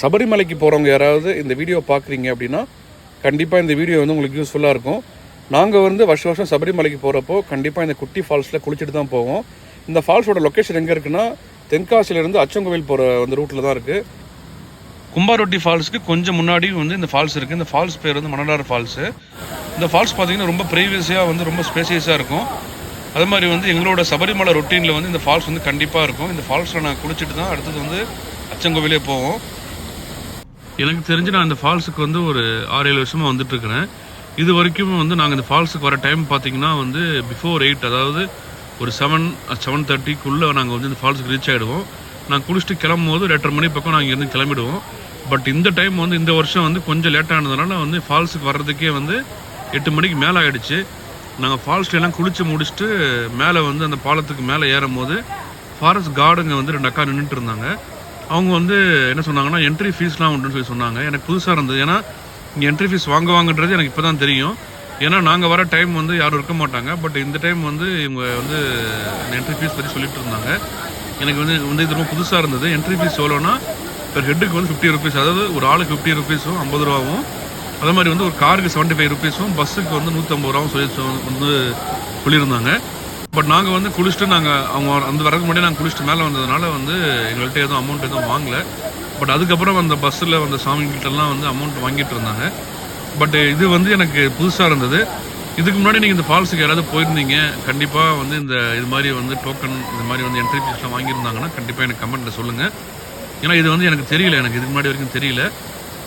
சபரிமலைக்கு போகிறவங்க யாராவது இந்த வீடியோ பார்க்குறீங்க அப்படின்னா கண்டிப்பாக இந்த வீடியோ வந்து உங்களுக்கு யூஸ்ஃபுல்லாக இருக்கும். நாங்கள் வந்து வருஷம் வருஷம் சபரிமலைக்கு போகிறப்போ கண்டிப்பாக இந்த குட்டி ஃபால்ஸில் குளிச்சுட்டு தான் போவோம். இந்த ஃபால்ஸோட லொக்கேஷன் எங்கே இருக்குன்னா தென்காசியிலேருந்து அச்சங்கோவில் போகிற அந்த ரூட்டில் தான் இருக்குது கும்பாரொட்டி ஃபால்ஸ்க்கு கொஞ்சம் முன்னாடி வந்து இந்த ஃபால்ஸ் இருக்குது இந்த ஃபால்ஸ் பேர் வந்து மணலாறு ஃபால்ஸு இந்த ஃபால்ஸ் பார்த்தீங்கன்னா ரொம்ப ப்ரீவியஸாக வந்து ரொம்ப ஸ்பேசியஸாக இருக்கும். அது மாதிரி வந்து எங்களோட சபரிமலை ரொட்டீனில் வந்து இந்த ஃபால்ஸ் வந்து கண்டிப்பாக இருக்கும். இந்த ஃபால்ஸில் நான் குளிச்சுட்டு தான் அடுத்தது வந்து அச்சங்கோவிலே போவோம். எனக்கு தெரிஞ்சு நான் இந்த ஃபால்ஸுக்கு வந்து ஒரு ஆறு ஏழு வருஷமாக வந்துட்டுருக்கிறேன். இது வரைக்கும் வந்து நாங்கள் இந்த ஃபால்ஸுக்கு வர டைம் பார்த்தீங்கன்னா வந்து பிஃபோர் எயிட் அதாவது ஒரு செவன் செவன் தேர்ட்டிக்குள்ளே நாங்கள் வந்து இந்த ஃபால்ஸுக்கு ரீச் ஆகிடுவோம் நாங்கள் குளிச்சுட்டு கிளம்பும் போது ஒரு எட்டரை மணி பக்கம் நாங்கள் இங்கேருந்து கிளம்பிடுவோம். பட் இந்த டைம் வந்து இந்த வருஷம் வந்து கொஞ்சம் லேட் ஆனதுனால வந்து ஃபால்ஸுக்கு வர்றதுக்கே வந்து எட்டு மணிக்கு மேலே ஆகிடுச்சு நாங்கள் ஃபால்ஸ்ல எல்லாம் முடிச்சுட்டு மேலே வந்து அந்த பாலத்துக்கு மேலே ஏறும்போது ஃபாரஸ்ட் கார்டுங்க வந்து ரெண்டு அக்கா நின்றுட்டு இருந்தாங்க. அவங்க வந்து என்ன சொன்னாங்கன்னா என்ட்ரி ஃபீஸ்லாம் உண்டுன்னு சொல்லி சொன்னாங்க. எனக்கு புதுசாக இருந்தது. ஏன்னா இங்கே என்ட்ரி ஃபீஸ் வாங்குவாங்கன்றது எனக்கு இப்போ தான் தெரியும். ஏன்னா நாங்கள் வர டைம் வந்து யாரும் இருக்க மாட்டாங்க. பட் இந்த டைம் வந்து இவங்க வந்து என்ட்ரி ஃபீஸ் பற்றி சொல்லிட்டு இருந்தாங்க. எனக்கு வந்து வந்து இது ரொம்ப புதுசாக இருந்தது. என்ட்ரி ஃபீஸ் எவ்வளோன்னா பெர் ஹெட்டுக்கு வந்து ஃபிஃப்டி ருபீஸ் அதாவது ஒரு ஆளுக்கு ஃபிஃப்டி ருபீஸும் ஐம்பது ரூபாவும் அதே மாதிரி வந்து ஒரு காருக்கு செவன்ட்டி ஃபைவ் ருபீஸும் பஸ்ஸுக்கு வந்து நூற்றம்பது ரூபாவும் சொல்லி வந்து சொல்லியிருந்தாங்க. பட் நாங்கள் வந்து குளிச்சுட்டு நாங்கள் அவங்க அந்த வரதுக்கு முன்னாடி நாங்கள் குளிச்சுட்டு மேலே வந்ததுனால வந்து எங்கள்கிட்ட எதுவும் அமௌண்ட் எதுவும் வாங்கலை. பட் அதுக்கப்புறம் அந்த பஸ்ஸில் வந்த சாமிகிட்டலாம் வந்து அமௌண்ட் வாங்கிட்டு இருந்தாங்க. பட் இது வந்து எனக்கு புதுசாக இருந்தது. இதுக்கு முன்னாடி நீங்கள் இந்த ஃபால்ஸுக்கு யாராவது போயிருந்தீங்க கண்டிப்பாக வந்து இந்த இது மாதிரி வந்து டோக்கன் இந்த மாதிரி வந்து என்ட்ரி ஃபீஸ்லாம் வாங்கியிருந்தாங்கன்னா கண்டிப்பாக எனக்கு கமெண்ட்டில் சொல்லுங்கள் ஏன்னா இது வந்து எனக்கு தெரியல எனக்கு இதுக்கு முன்னாடி வரைக்கும் தெரியல.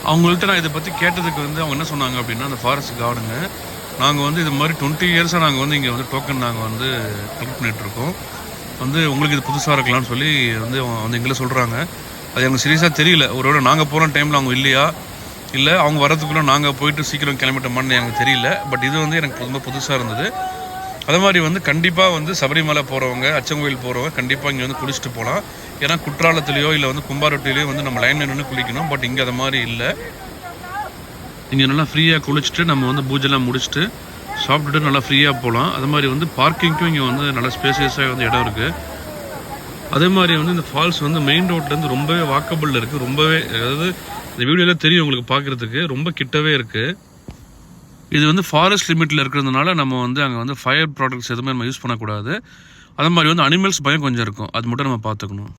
அவங்கள்ட்ட நான் இதை பற்றி கேட்டதுக்கு வந்து அவங்க என்ன சொன்னாங்க அப்படின்னா அந்த ஃபாரஸ்ட் கார்டுங்க நாங்கள் வந்து இது மாதிரி டுவெண்ட்டி இயர்ஸாக நாங்கள் வந்து இங்கே வந்து டோக்கன் நாங்கள் வந்து கலெக்ட் பண்ணிகிட்ருக்கோம் வந்து உங்களுக்கு இது புதுசாக இருக்கலாம்னு சொல்லி வந்து வந்து எங்களை சொல்கிறாங்க அது எனக்கு சீரியஸாக தெரியல. ஒருவேளை நாங்கள் போகிற டைமில் அவங்க இல்லையா? இல்லை அவங்க வரதுக்குள்ளே நாங்கள் போயிட்டு சீக்கிரம் கிளம்பிட்டோமான்னு எனக்கு தெரியல. பட் இது வந்து எனக்கு ரொம்ப புதுசாக இருந்தது. அதே மாதிரி வந்து கண்டிப்பாக வந்து சபரிமலை போகிறவங்க அச்சங்கோயில் போகிறவங்க கண்டிப்பாக இங்கே வந்து குளிச்சுட்டு போகலாம் ஏன்னா குற்றாலத்துலேயோ இல்லை வந்து கும்பாரொட்டிலையோ வந்து நம்ம லைனில் நின்று குளிக்கணும். பட் இங்கே அது மாதிரி இல்லை. இங்கே நல்லா ஃப்ரீயாக குளிச்சுட்டு நம்ம வந்து பூஜைலாம் முடிச்சுட்டு சாப்பிட்டுட்டு நல்லா ஃப்ரீயாக போகலாம் அது மாதிரி வந்து பார்க்கிங்க்கும் இங்கே வந்து நல்லா ஸ்பேசியஸாக வந்து இடம் இருக்குது அதே மாதிரி வந்து இந்த ஃபால்ஸ் வந்து மெயின் ரோட்லேருந்து ரொம்பவே வாக்கபிள் இருக்குது ரொம்பவே அதாவது இந்த வீடியோவில் தெரியும் உங்களுக்கு பார்க்குறதுக்கு. ரொம்ப கிட்டவே இருக்குது இது வந்து ஃபாரஸ்ட் லிமிட்டில் இருக்கிறதுனால நம்ம வந்து அங்கே வந்து ஃபயர் ப்ராடக்ட்ஸ் எதுவுமே நம்ம யூஸ் பண்ணக்கூடாது. அதே மாதிரி வந்து அனிமல்ஸ் பயம் கொஞ்சம் இருக்கும். அது மட்டும் நம்ம பார்த்துக்கணும்.